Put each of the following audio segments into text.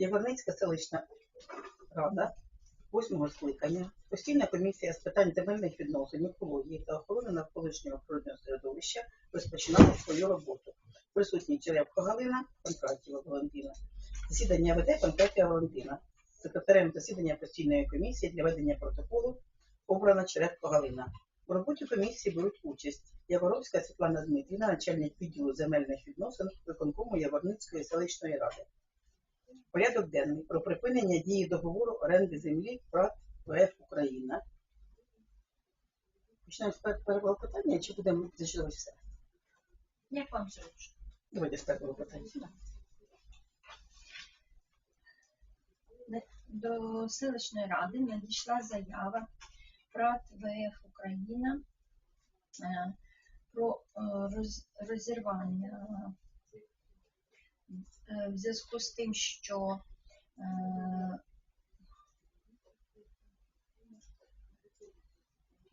Яворницька селищна рада восьмого скликання, постійна комісія з питань земельних відносин, екології та охорони навколишнього природного середовища розпочинала свою роботу. Присутні Черепко Галина, Панкратіва Валентина. Засідання веде Панкратіва Валентина. Секретарем засідання постійної комісії для ведення протоколу обрана Черепко Галина. У роботі комісії беруть участь Яворовська Світлана Дмитрівна, начальник відділу земельних відносин виконкому Яворницької селищної ради. Порядок денний про припинення дії договору оренди землі ПРАТ ВФ Україна. Почнемо з пер- першого питання, чи будемо зачитувати все? Як вам зручно? Давайте з першого питання. До селищної ради надійшла заява ПРАТ ВФ Україна е, про е, розірвання в зв'язку з тим, що е,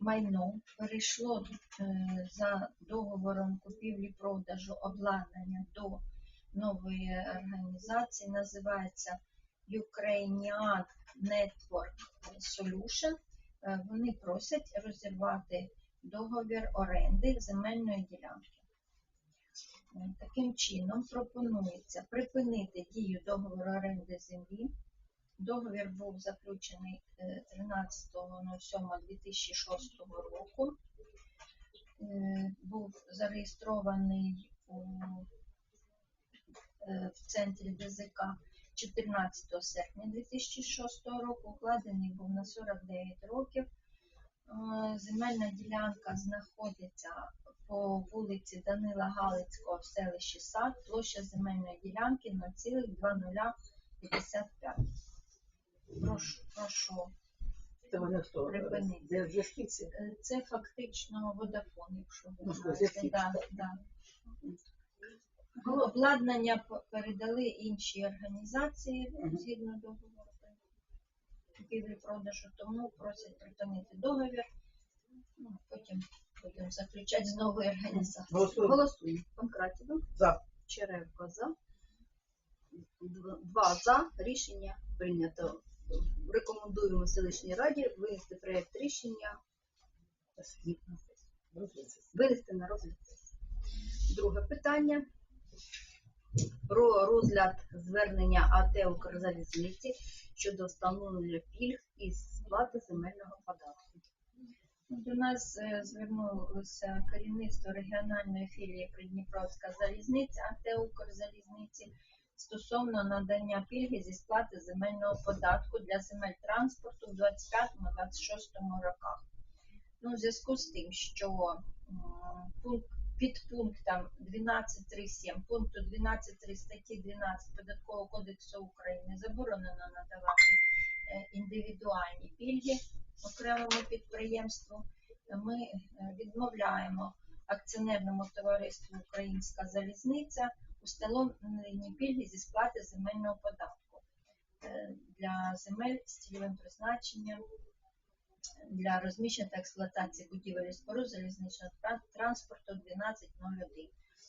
майно перейшло е, за договором купівлі-продажу обладнання до нової організації, називається Ukrainian Network Solution. Е, Вони просять розірвати договір оренди земельної ділянки. Е, Таким чином пропонується припинити дію договору оренди землі. Договір був заключений е, 13.07.2006 року. Е, Був зареєстрований у, е, в центрі ДЗК 14 серпня 2006 року. Укладений був на 49 років. Е, Земельна ділянка знаходиться по вулиці Данила Галицького в селищі Сад. Площа земельної ділянки 0,2055. Прошу, прошу. Це вони хто? Припинити. Для зв'язківці. Е, Це фактично водафон, якщо ви Ну, знаєте. зв'язки. Да, да. Обладнання п- передали іншій організації Мгм. згідно договору купівлі-продажу, тому просять припинити договір. Ну, потім будемо заключати з новою організацією. Голосуємо. Голосуємо. Панкратіва, За. Черевко за. Два за. Рішення прийнято. Рекомендуємо селищній раді винести проєкт рішення винести на розгляд. Друге питання про розгляд звернення АТ Укрзалізниці щодо встановлення пільг із сплати земельного податку. До нас е, звернулося керівництво регіональної філії Придніпровська залізниця, АТ Укрзалізниці стосовно надання пільги зі сплати земельного податку для земель транспорту в 25-26 роках. Ну, у зв'язку з тим, що під пунктом 12.3.7 пункту 12.3 статті 12 Податкового кодексу України заборонено надавати е, індивідуальні пільги окремому підприємству. Ми е, відмовляємо акціонерному товариству Українська залізниця у встановленні пільги зі сплати земельного податку е, для земель з цільовим призначенням для розміщення та експлуатації будівель і споруд залізничного тра- транспорту 1201.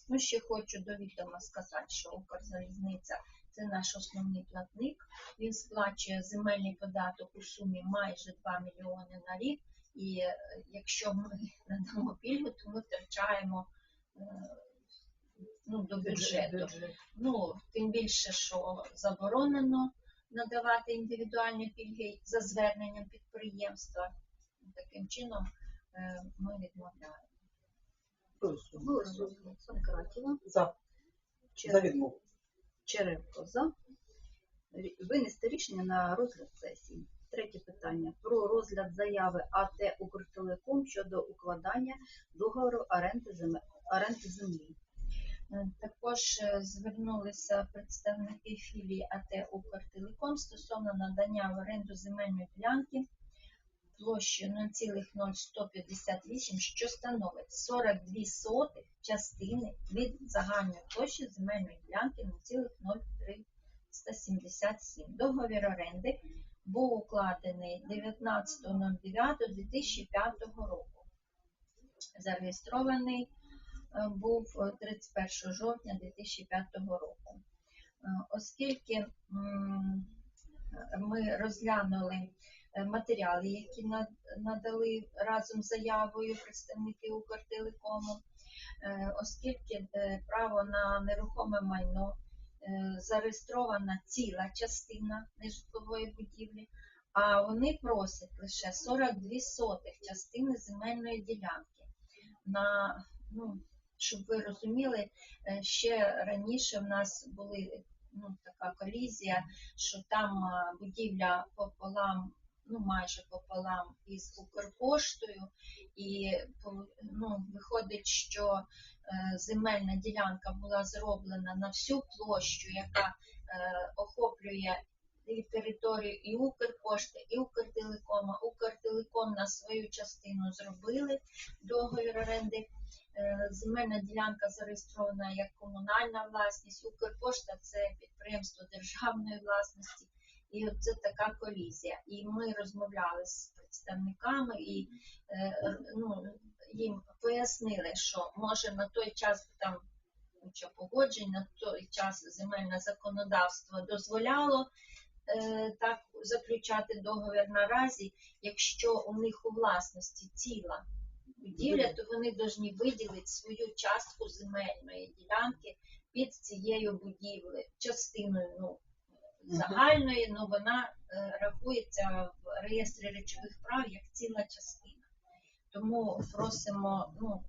Ну, ще хочу до відома сказати, що Укрзалізниця це наш основний платник. Він сплачує земельний податок у сумі майже 2 мільйони на рік. І е, якщо ми надамо пільгу, то ми втрачаємо е, ну, до бюджету. Ну, тим більше, що заборонено надавати індивідуальні пільги за зверненням підприємства. Таким чином е, ми відмовляємо. Голосуємо. Голосуємо. За. За відмову. Черевко за. Винести рішення на розгляд сесії. Третє питання про розгляд заяви АТ Укртелеком щодо укладання договору оренди землі. Е, Також е, звернулися представники філії АТ Укртелеком стосовно надання в оренду земельної ділянки площею 0,0158, що становить 42 сотих частини від загальної площі земельної ділянки 0,0377. Договір оренди був укладений 19.09.2005 року. Зареєстрований е, був е, 31 жовтня 2005 року. Е, оскільки ми розглянули матеріали, які надали разом з заявою представники Укртелекому, е, оскільки е, право на нерухоме майно е, зареєстрована ціла частина нежитлової будівлі, а вони просять лише 42 сотих частини земельної ділянки. На, ну, щоб ви розуміли, е, ще раніше в нас були ну, така колізія, що там будівля пополам, ну майже пополам із Укрпоштою, і ну, виходить, що е, земельна ділянка була зроблена на всю площу, яка е, охоплює і територію і Укрпошти, і Укртелекома. Укртелеком на свою частину зробили договір оренди. Е, Земельна ділянка зареєстрована як комунальна власність. Укрпошта це підприємство державної власності. І це така колізія. І ми розмовляли з представниками і е, ну, їм пояснили, що може на той час там куча погоджень, на той час земельне законодавство дозволяло е, так заключати договір наразі, якщо у них у власності ціла будівля, то вони повинні виділити свою частку земельної ділянки під цією будівлею, частиною ну, загальної, але вона е, рахується в реєстрі речових прав як ціла частина. Тому просимо ну,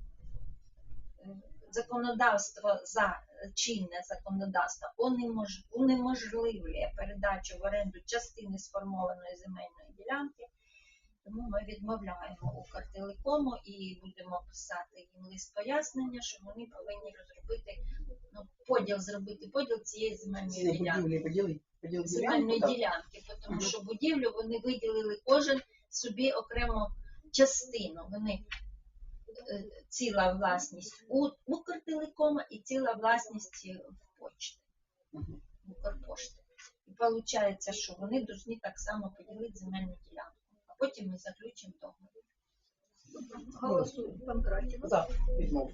законодавство за чинне законодавство унемож- унеможливлює передачу в оренду частини сформованої земельної ділянки. Тому ми відмовляємо Укртелекому і будемо писати їм лист пояснення, що вони повинні розробити ну, поділ, зробити поділ цієї земельної ділянки. поділи, поділ Земельної так. ділянки, тому що будівлю вони виділили кожен собі окремо частину. Вони е, ціла власність у Укртелекома і ціла власність в почті. Укрпошти. І виходить, що вони повинні так само поділити земельну ділянку. Потім ми заключимо договір. Голосуємо. Панкратіва. За.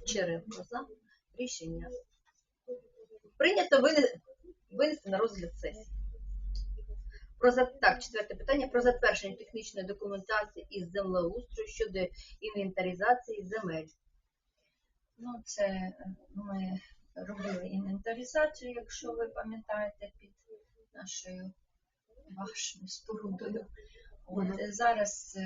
Черенко за. Рішення прийнято вине- винести на розгляд сесії. Про так, четверте питання про затвердження технічної документації із землеустрою щодо інвентаризації земель. Ну, це е, ми робили інвентаризацію, якщо ви пам'ятаєте, під нашою вашою спорудою. От, е, зараз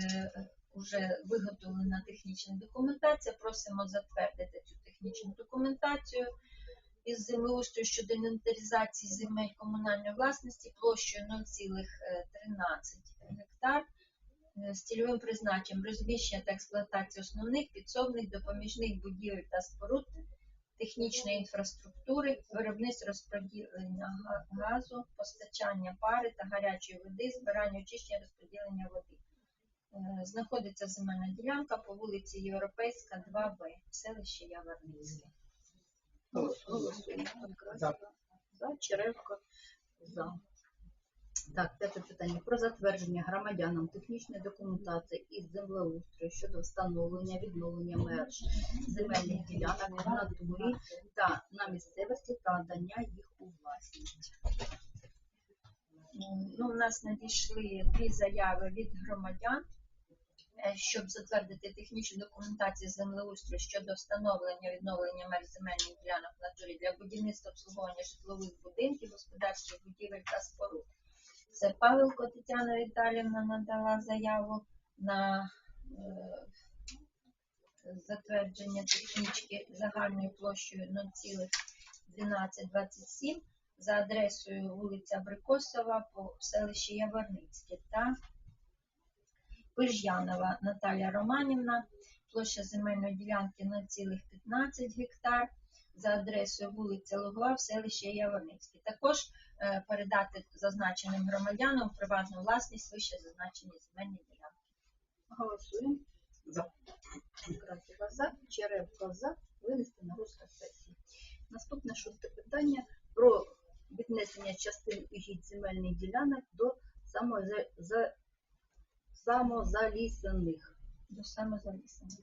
вже виготовлена технічна документація. Просимо затвердити цю технічну документацію із землеустрою щодо інвентаризації земель комунальної власності площею 0,13 гектар е, з цільовим призначенням розміщення та експлуатації основних підсобних допоміжних будівель та споруд, технічної інфраструктури, виробництво розподілення газу, постачання пари та гарячої води, збирання, очищення, розподілення води. Е, Знаходиться земельна ділянка по вулиці Європейська, 2Б, селище Яворницьке. Голосуємо. За. За. Черевко за. Так, п'яте питання про затвердження громадянам технічної документації із землеустрою щодо встановлення відновлення меж земельних ділянок в натурі та на місцевості та надання їх у власність. Ну, у нас надійшли дві заяви від громадян, е, щоб затвердити технічну документацію землеустрою щодо встановлення відновлення меж земельних ділянок в натурі для будівництва обслуговування житлових будинків, господарських будівель та споруд. Це Павелко Тетяна Віталівна надала заяву на е, затвердження технічки загальною площею 0,1227 за адресою вулиця Брикосова по селищі Яворницьке та Пиж'янова. Наталія Романівна, площа земельної ділянки 0,15 гектар за адресою вулиця Лугова в селищі Яворницьке. Також е, передати зазначеним громадянам приватну власність вище зазначені земельні ділянки. Голосуємо. За. Красива за, Черевко за, винести на розгляд сесії. Наступне шосте питання про віднесення частин угідь земельних ділянок до самоза- за- самозалісених. До самозалісення.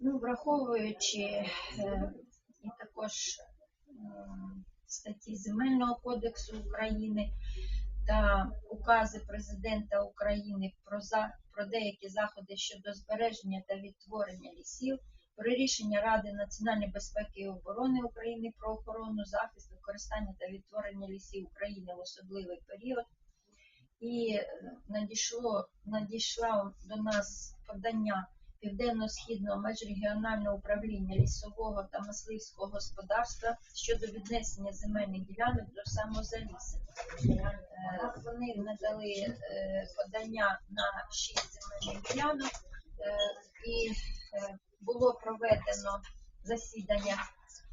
Ну, враховуючи е, і також е, статті Земельного кодексу України та укази президента України про, за, про деякі заходи щодо збереження та відтворення лісів, про рішення Ради національної безпеки і оборони України про охорону, захист, використання та відтворення лісів України в особливий період. І е, надійшло, надійшла до нас подання Південно-Східного межрегіонального управління лісового та мисливського господарства щодо віднесення земельних ділянок до самозалісу. Е, Вони надали е, подання на шість земельних ділянок е, і було проведено засідання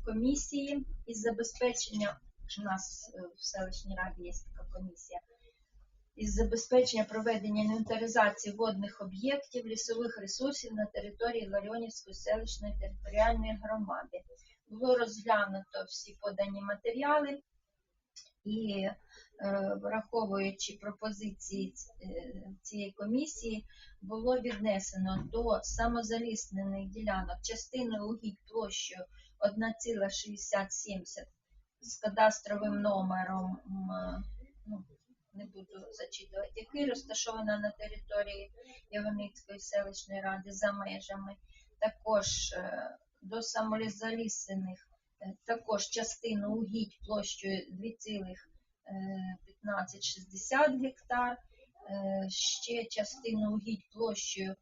комісії із забезпечення. У нас в селищній раді є така комісія із забезпечення проведення інвентаризації водних об'єктів, лісових ресурсів на території Ларіонівської селищної територіальної громади. Було розглянуто всі подані матеріали і, е, враховуючи пропозиції е, цієї комісії, було віднесено до самозаліснених ділянок частиною угідь площею 1,6070 з кадастровим номером ну, не буду зачитувати, який розташована на території Яворницької селищної ради за межами. Також е, до самолізалісених е, також частину угідь площею 2,1560 гектар, е, ще частину угідь площею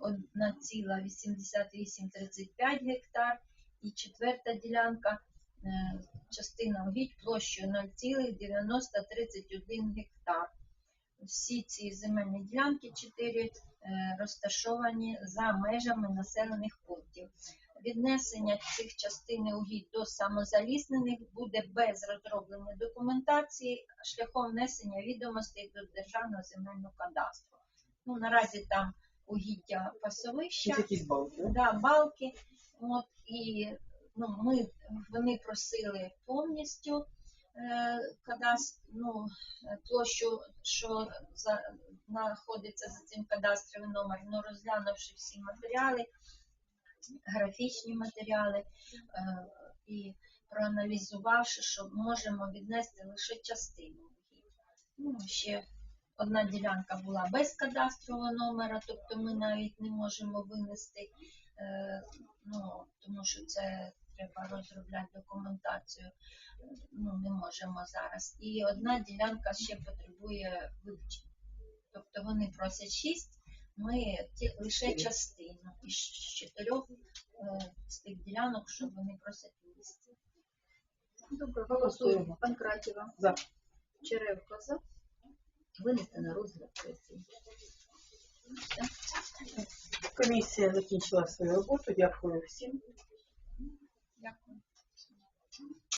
1,8835 гектар і четверта ділянка частина угідь площею 0,9031 гектар. Всі ці земельні ділянки 4 розташовані за межами населених пунктів. Віднесення цих частин угідь до самозаліснених буде без розроблення документації шляхом внесення відомостей до Державного земельного кадастру. Ну, наразі там угіддя пасовища, балки, да, балки. От, і ну, ми, вони просили повністю е, кадастр, ну, площу, що за, знаходиться за цим кадастровим номером, ну, розглянувши всі матеріали, графічні матеріали е, і проаналізувавши, що можемо віднести лише частину. Ну, ще одна ділянка була без кадастрового номера, тобто ми навіть не можемо винести, е, ну, тому що це треба розробляти документацію, ну, не можемо зараз. І одна ділянка ще потребує вивчення. Тобто вони просять шість, ми ті, лише частину із чотирьох е, з тих ділянок, що вони просять вивести. Добре, Голосуємо. голосуємо. Панкратіва. За. Черевко за. Винести на розгляд сесії. Комісія закінчила свою роботу. Дякую всім. Дякую.